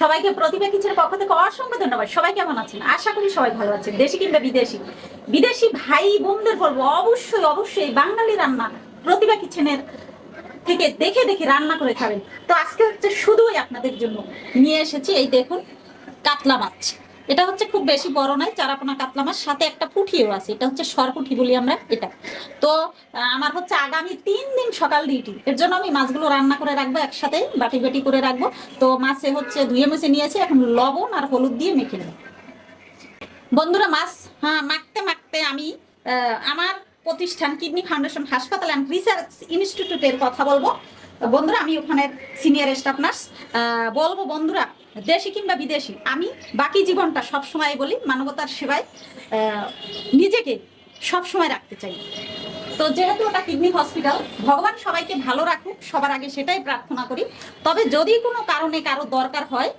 সবাইকে প্রতিভা কিচের পক্ষ থেকে অসংখ্য ধন্যবাদ। সবাই কেমন আছেন? আশা করি সবাই ভালো আছেন, দেশি কিংবা বিদেশি। বিদেশি ভাই বোনদের বলব, অবশ্যই অবশ্যই বাঙালি রান্না প্রতিভা কিচেনের থেকে দেখে দেখে রান্না করে খাবেন। তো আজকে হচ্ছে শুধুই আপনাদের জন্য নিয়ে এসেছি, এই দেখুন, কাতলা মাছ। এটা হচ্ছে খুব বেশি বড় নয়, চারাপোনা কাতলা মাছ, সাথে একটা পুঁঠিও আছে, এটা হচ্ছে সরপুঁঠি বলি আমরা এটা। তো আমার হচ্ছে আগামী তিন দিন সকাল ডিউটি এর জন্য আমি মাছগুলো রান্না করে রাখব একসাথে, বাটি বাটি করে রাখব। তো মাছে হচ্ছে ধুয়ে মুছে নিয়েছি, এখন লবণ আর হলুদ দিয়ে মেখে নেব। বন্ধুরা, মাছ হ্যাঁ মাখতে মাখতে আমি আমার প্রতিষ্ঠান কিডনি ফাউন্ডেশন হাসপাতাল অ্যান্ড রিসার্চ ইনস্টিটিউটের কথা বলব। বন্ধুরা, আমি ওখানে সিনিয়র স্টাফ নার্স বলব বন্ধুরা, দেশি কিংবা বিদেশি, আমি বাকি জীবনটা সব সময় বলি মানবতার সেবায় নিজেকে সব সময় রাখতে চাই। তো যেহেতু ওটা কিডনি হসপিটাল, ভগবান সবাইকে ভালো রাখুক, সবার আগে সেটাই প্রার্থনা করি। তবে যদি কোনো কারণে কারও দরকার হয়,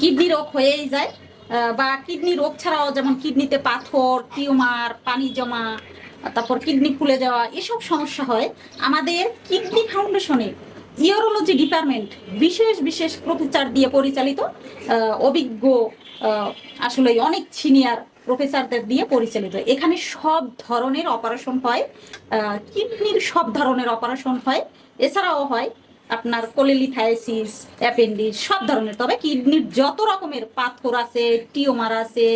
কিডনি রোগ হয়েই যায় বা কিডনি রোগ ছাড়াও যেমন কিডনিতে পাথর, টিউমার, পানি জমা তারপর কিডনি খুলে যাওয়া, এসব সমস্যা হয়। আমাদের কিডনি ফাউন্ডেশনে ইউরোলজি ডিপার্টমেন্ট বিশেষ বিশেষ প্রফেসর দিয়ে পরিচালিত অভিজ্ঞ আসলে অনেক সিনিয়র প্রফেসরদের দিয়ে পরিচালিত। এখানে সব ধরনের অপারেশন হয় কিডনির সব ধরনের অপারেশন হয়, এছাড়াও হয়। আপনার কোলেলিথাইসিস অ্যাপেন্ডিস সব ধরনের। তবে কিডনির যত রকমের পাথর আছে টিওমার আছে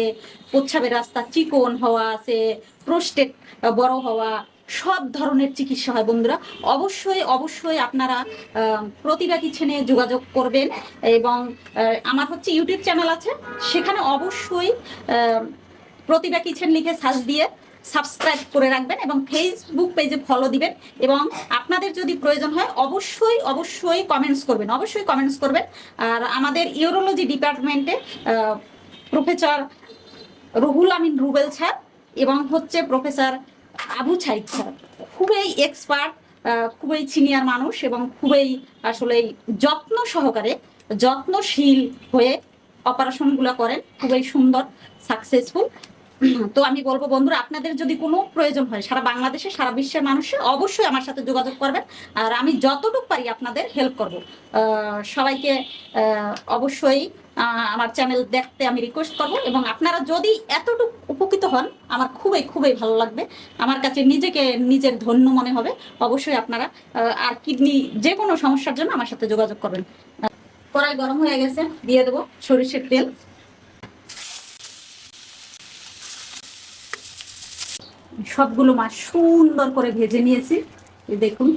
প্রচ্ছাবের রাস্তা চিকন হওয়া আছে প্রোস্টেট বড় হওয়া, সব ধরনের চিকিৎসা হয় বন্ধুরা। অবশ্যই অবশ্যই আপনারা প্রতিভা কিচেনে যোগাযোগ করবেন এবং আমার হচ্ছে ইউটিউব চ্যানেল আছে। সেখানে অবশ্যই প্রতিভা কিচেন লিখে সার্চ দিয়ে সাবস্ক্রাইব করে রাখবেন এবং ফেসবুক পেজে ফলো দিবেন এবং আপনাদের যদি প্রয়োজন হয় অবশ্যই অবশ্যই কমেন্টস করবেন, অবশ্যই কমেন্টস করবেন। আর আমাদের ইউরোলজি ডিপার্টমেন্টে প্রফেসর রুহুল আমিন রুবেল স্যার এবং হচ্ছে প্রফেসর আবু ছাইদ স্যার। খুবই এক্সপার্ট খুবই সিনিয়র মানুষ এবং খুবই আসলে যত্ন সহকারে যত্নশীল হয়ে অপারেশনগুলো করেন। খুবই সুন্দর সাকসেসফুল তো আমি বলব বন্ধুরা, আপনাদের যদি কোনো প্রয়োজন হয়, সারা বাংলাদেশে, সারা বিশ্বের মানুষের অবশ্যই আমার সাথে যোগাযোগ করবেন। আর আমি যতটুকু পারি আপনাদের হেল্প করব। সবাইকে অবশ্যই আমার চ্যানেল দেখতে আমি রিকোয়েস্ট করব এবং আপনারা যদি এতটুকু উপকৃত হন, আমার খুবই খুবই ভালো লাগবে। আমার কাছে নিজেকে নিজের ধন্য মনে হবে। অবশ্যই আপনারা আর কিডনি যে কোনো সমস্যার জন্য আমার সাথে যোগাযোগ করবেন। কড়াই গরম হয়ে গেছে, দিয়ে দেবো সরিষের তেল। সবগুলো মাছ সুন্দর করে ভেজে নিয়েছি। দেখুন।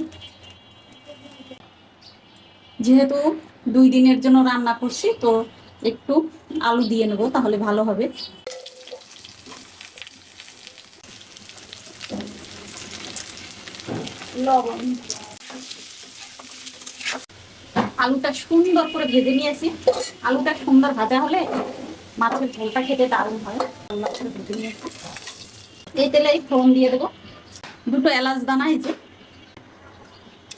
যেহেতু দুই দিনের জন্য রান্না করছি, তো একটু আলু দিয়ে নেব, তাহলে ভালো হবে। আলুটা সুন্দর করে ভেজে নিয়েছি। আলুটা সুন্দর ভাজা হলে মাছের ঝোলটা খেতে দারুণ হয়। ভেজে নিয়েছি এই তেলে ফোড়ন দিয়ে দেবো। দুটো এলাচ দানা এই যে,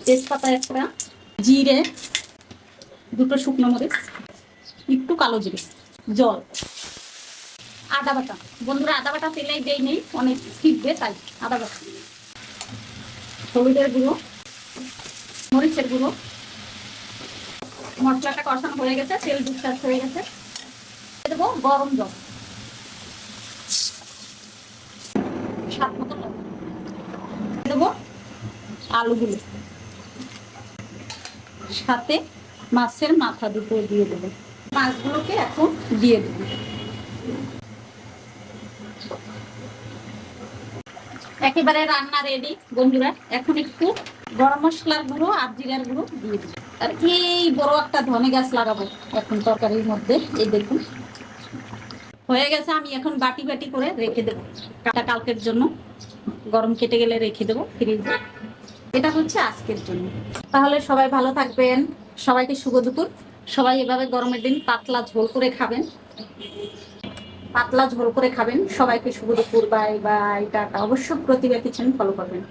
তেজপাতা একটা, জিরে, দুটো শুকনো মরিচ, একটু কালো জিরে, জল, আদা বাটা। বন্ধুরা, আদা বাটা তেলেই দেই নেই, অনেক ফিটবে তাই আদা বাটা। হলুদের গুঁড়ো, মরিচের গুঁড়ো। মশলাটা কষানো হয়ে গেছে, তেল দুধ হয়ে গেছে। দেবো গরম জল। স্বাদ মতো দেবো আলুগুলো। সাথে মাছের মাথা দুটো দিয়ে দেবো। মাছগুলোকে এখন দিয়ে দেবো। একেবারে রান্না রেডি বন্ধুরা, এখন একটু গরম মশলার গুঁড়ো আর জিরার গুঁড়ো দিয়ে দিই আর এই বড় একটা ধনে গাছ লাগাবো এখন তরকারির মধ্যে। এই দেখুন। হয়ে গেছে, আমি এখন বাটি বাটি করে রেখে দেবো। কালকের জন্য। গরম কেটে গেলে রেখে দেবো ফ্রিজে এটা হচ্ছে আজকের জন্য। তাহলে সবাই ভালো থাকবেন। সবাইকে শুভ দুপুর। সবাই এভাবে গরমের দিন পাতলা ঝোল করে খাবেন। পাতলা ঝোল করে খাবেন। সবাইকে শুভ দুপুর। Bye bye, tata. অবশ্য প্রতিভা কিচেন ফলো করবেন।